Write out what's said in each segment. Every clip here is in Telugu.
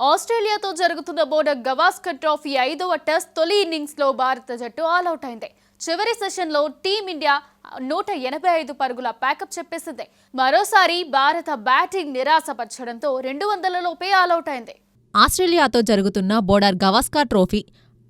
ఆస్ట్రేలియాతో జరుగుతున్న బోర్డర్ గవాస్కర్ ట్రోఫీ ఐదవ టెస్ట్ తొలి ఇన్నింగ్స్లో భారత జట్టు ఆల్అవుట్ అయింది చివరి సెషన్లో టీమిండియా నూట ఎనభై ఐదు పరుగుల ప్యాకప్ చెప్పేసింది. మరోసారి భారత బ్యాటింగ్ నిరాశపరచడంతో రెండు వందల లోపే ఆల్అవుట్ అయింది ఆస్ట్రేలియాతో జరుగుతున్న బోర్డర్ గవాస్కర్ ట్రోఫీ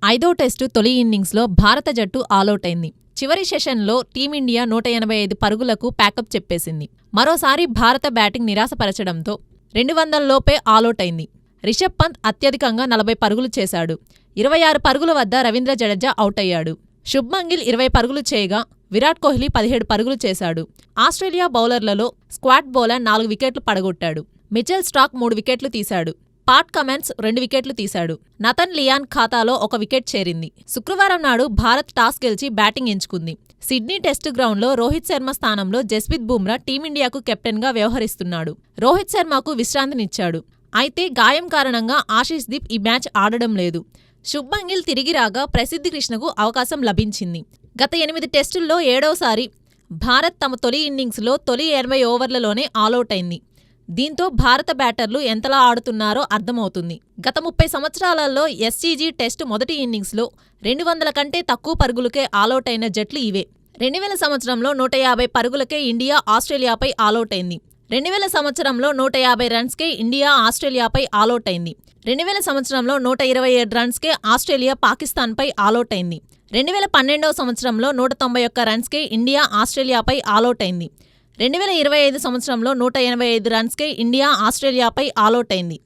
ఐదో టెస్టు తొలి ఇన్నింగ్స్లో భారత జట్టు ఆలౌట్ అయింది చివరి సెషన్లో టీమిండియా నూట ఎనభై ఐదు పరుగులకు ప్యాకప్ చెప్పేసింది. మరోసారి భారత బ్యాటింగ్ నిరాశపరచడంతో రెండు వందల లోపే ఆలౌట్ అయింది రిషబ్ పంత్ అత్యధికంగా నలభై పరుగులు చేశాడు. ఇరవై ఆరు పరుగుల వద్ద రవీంద్ర జడేజా అవుట్ అయ్యాడు. శుభ్మంగిల్ ఇరవై పరుగులు చేయగా విరాట్ కోహ్లీ పదిహేడు పరుగులు చేశాడు. ఆస్ట్రేలియా బౌలర్లలో స్క్వాట్ బౌలర్ నాలుగు వికెట్లు పడగొట్టాడు. మిచెల్ స్టాక్ మూడు వికెట్లు తీశాడు. పాట్ కమెన్స్ రెండు వికెట్లు తీశాడు. నతన్ లియాన్ ఖాతాలో ఒక వికెట్ చేరింది. శుక్రవారం నాడు భారత్ టాస్ గెలిచి బ్యాటింగ్ ఎంచుకుంది. సిడ్నీ టెస్టు గ్రౌండ్లో రోహిత్ శర్మ స్థానంలో జస్ప్రీత్ బుమ్రా టీమిండియాకు కెప్టెన్గా వ్యవహరిస్తున్నాడు. రోహిత్ శర్మకు విశ్రాంతినిచ్చాడు. అయితే గాయం కారణంగా ఆశీష్ దీప్ ఈ మ్యాచ్ ఆడడం లేదు. శుభ్మన్ గిల్ తిరిగి రాగా ప్రసిద్ధి కృష్ణకు అవకాశం లభించింది. గత ఎనిమిది టెస్టుల్లో ఏడోసారి భారత్ తమ తొలి ఇన్నింగ్స్లో తొలి ఎనభై ఓవర్లలోనే ఆలౌట్ అయింది. దీంతో భారత బ్యాటర్లు ఎంతలా ఆడుతున్నారో అర్థమవుతుంది. గత ముప్పై సంవత్సరాలలో ఎస్సీజీ టెస్టు మొదటి ఇన్నింగ్స్లో రెండు వందల కంటే తక్కువ పరుగులకే ఆలౌట్ అయిన జట్లు ఇవే. రెండు వేల సంవత్సరంలో నూట యాభై పరుగులకే ఇండియా ఆస్ట్రేలియాపై ఆలౌట్ అయింది. రెండు వేల సంవత్సరంలో నూట యాభై రన్స్కే ఇండియా ఆస్ట్రేలియాపై ఆలౌట్ అయింది రెండు వేల సంవత్సరంలో నూట ఇరవై ఏడు రన్స్కే ఆస్ట్రేలియా పాకిస్తాన్పై ఆలౌట్ అయింది రెండు వేల పన్నెండవ సంవత్సరంలో నూట తొంభై ఒక్క రన్స్కే ఇండియా ఆస్ట్రేలియాపై ఆలౌట్ అయింది రెండు వేల ఇరవై ఐదు సంవత్సరంలో నూట ఎనభై ఐదు రన్స్కే ఇండియా ఆస్ట్రేలియాపై ఆలౌట్ అయింది